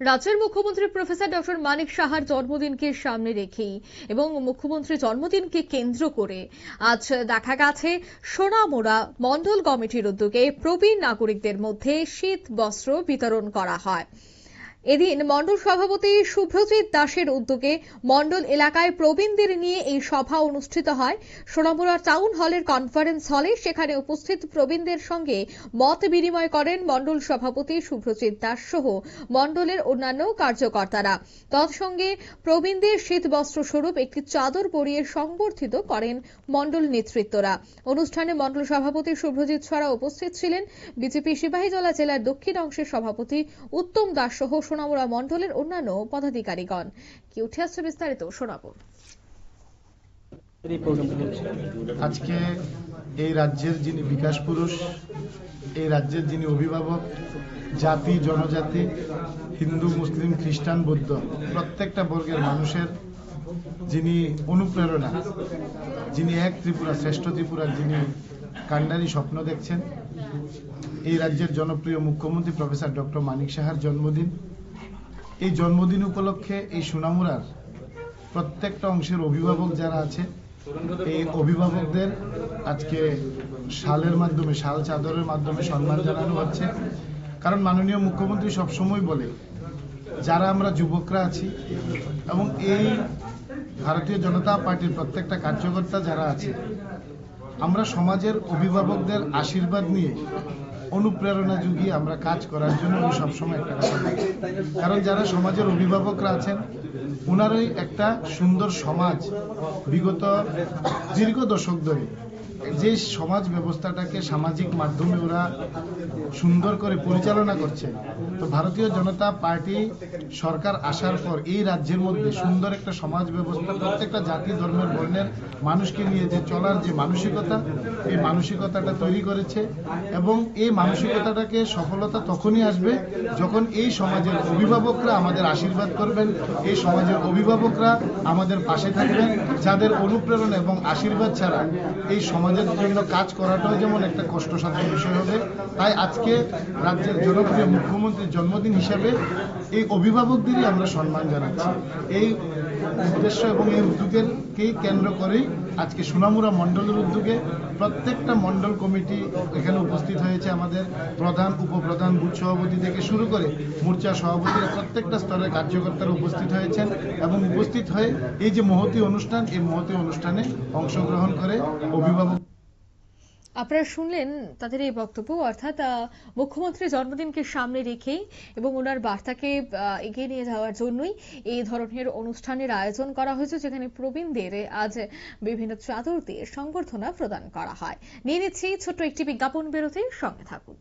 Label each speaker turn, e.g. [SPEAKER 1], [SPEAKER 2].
[SPEAKER 1] রাজ্যের মুখ্যমন্ত্রী professor doctor মানিক সাহার জন্মদিনকে সামনে রেখেই এবং মুখ্যমন্ত্রী জন্মদিনকে কেন্দ্র করে আজ দেখা গেছে সোনামোড়া মন্ডল কমিটির উদ্যোগে প্রবীণ নাগরিকদের মধ্যে শীত বস্ত্র বিতরণ করা হয়। এদিন মণ্ডল সভাপতি শুভ্রজিৎ দাসের উদ্যোগে মণ্ডল এলাকায় প্রবীণদের নিয়ে এই সভা অনুষ্ঠিত হয়। সোনামুড়া টাউন হলের কনফারেন্স হলে সেখানে উপস্থিত প্রবীণদের সঙ্গে মত বিনিময় করেন মণ্ডল সভাপতি শুভ্রজিৎ দাস সহ মণ্ডলের অন্যান্য কার্যকর্তারা। তৎসঙ্গে প্রবীণদের শীত বস্ত্র স্বরূপ একটি চাদর পরিয়ে সংবর্ধিত করেন মণ্ডল নেতৃত্বরা। অনুষ্ঠানে মণ্ডল সভাপতি শুভ্রজিৎ ছড়া উপস্থিত ছিলেন বিজেপি সিপাহীজলা জেলার দক্ষিণ অংশের সভাপতি উত্তম দাস সহ সোনামুড়া মণ্ডলের অন্যান্য পদাধিকারীগণ। কি উঠে আসছে বিস্তারিত শোনাবো।
[SPEAKER 2] আজকে এই রাজ্যের যিনি বিকাশ পুরুষ, এই রাজ্যের যিনি অভিভাবক, জাতি, জনজাতি, হিন্দু, মুসলিম, খ্রিস্টান, বৌদ্ধ, প্রত্যেকটা বর্গের মানুষের যিনি অনুপ্রেরণা, যিনি এক ত্রিপুরা শ্রেষ্ঠ ত্রিপুরার যিনি কান্ডারি স্বপ্ন দেখছেন, এই রাজ্যের জনপ্রিয় মুখ্যমন্ত্রী প্রফেসর ডক্টর মানিক সাহার জন্মদিন এই জন্মদিন উপলক্ষে এই সোনামুরার প্রত্যেকটা অংশের অভিভাবক যারা আছে, এই অভিভাবকদের আজকে শালের মাধ্যমে, শাল চাদরের মাধ্যমে সম্মান জানানো হচ্ছে। কারণ মাননীয় মুখ্যমন্ত্রী সবসময় বলে, যারা আমরা যুবকরা আছি এবং এই ভারতীয় জনতা পার্টির প্রত্যেকটা কার্যকর্তা যারা আছে, আমরা সমাজের অভিভাবকদের আশীর্বাদ নিয়ে অনুপ্রেরণা যুগিয়ে আমরা কাজ করার জন্য উনি সবসময় একটা কথা বলেন কারণ যারা সমাজের অভিভাবকরা আছেন ওনারই একটা সুন্দর সমাজ বিগত দীর্ঘ দশক ধরে। যে সমাজ ব্যবস্থাটাকে সামাজিক মাধ্যমে ওরা সুন্দর করে পরিচালনা করছে, তো ভারতীয় জনতা পার্টি সরকার আসার পর এই রাজ্যের মধ্যে সুন্দর একটা সমাজ ব্যবস্থা, প্রত্যেকটা জাতি ধর্মের বর্ণের মানুষকে নিয়ে যে চলার যে মানসিকতা, এই মানসিকতাটা তৈরি করেছে এবং এই মানসিকতাটাকে সফলতা তখনই আসবে যখন এই সমাজের অভিভাবকরা আমাদের আশীর্বাদ করবেন, এই সমাজের অভিভাবকরা আমাদের পাশে থাকবেন, যাদের অনুপ্রেরণা এবং আশীর্বাদ ছাড়া এই সমাজের জন্য কাজ করাটাও যেমন একটা কষ্টসাধ্য বিষয় হবে, তাই আজকে রাজ্যের জনপ্রিয় মুখ্যমন্ত্রীর জন্মদিন হিসাবে এই অভিভাবকদেরই আমরা সম্মান জানাচ্ছি। এই উদ্দেশ্য এবং এই উদ্যোগেরকেই কেন্দ্র করেই আজকে সোনামুড়া মণ্ডলের উদ্যোগে প্রত্যেকটা মণ্ডল কমিটি এখানে উপস্থিত হয়েছে। আমাদের প্রধান, উপপ্রধান, বুথ সভাপতি থেকে শুরু করে মোর্চা সভাপতিরা প্রত্যেকটা স্তরের কার্যকর্তারা উপস্থিত হয়েছেন এবং উপস্থিত হয়ে এই যে মহতি অনুষ্ঠান, এই মহতি অনুষ্ঠানে অংশগ্রহণ করে অভিভাবক
[SPEAKER 1] আপনারা শুনলেন তাদের এই বক্তব্য, অর্থাৎ মুখ্যমন্ত্রীর জন্মদিনকে সামনে রেখেই এবং ওনার বার্তাকে এগিয়ে নিয়ে যাওয়ার জন্যই এই ধরনের অনুষ্ঠানের আয়োজন করা হয়েছে, যেখানে প্রবীণদের আজ বিভিন্ন চাদর দিয়ে সংবর্ধনা প্রদান করা হয়। নিয়ে নিচ্ছি ছোট্ট একটি বিজ্ঞাপন বেরোতে সঙ্গে থাকুন।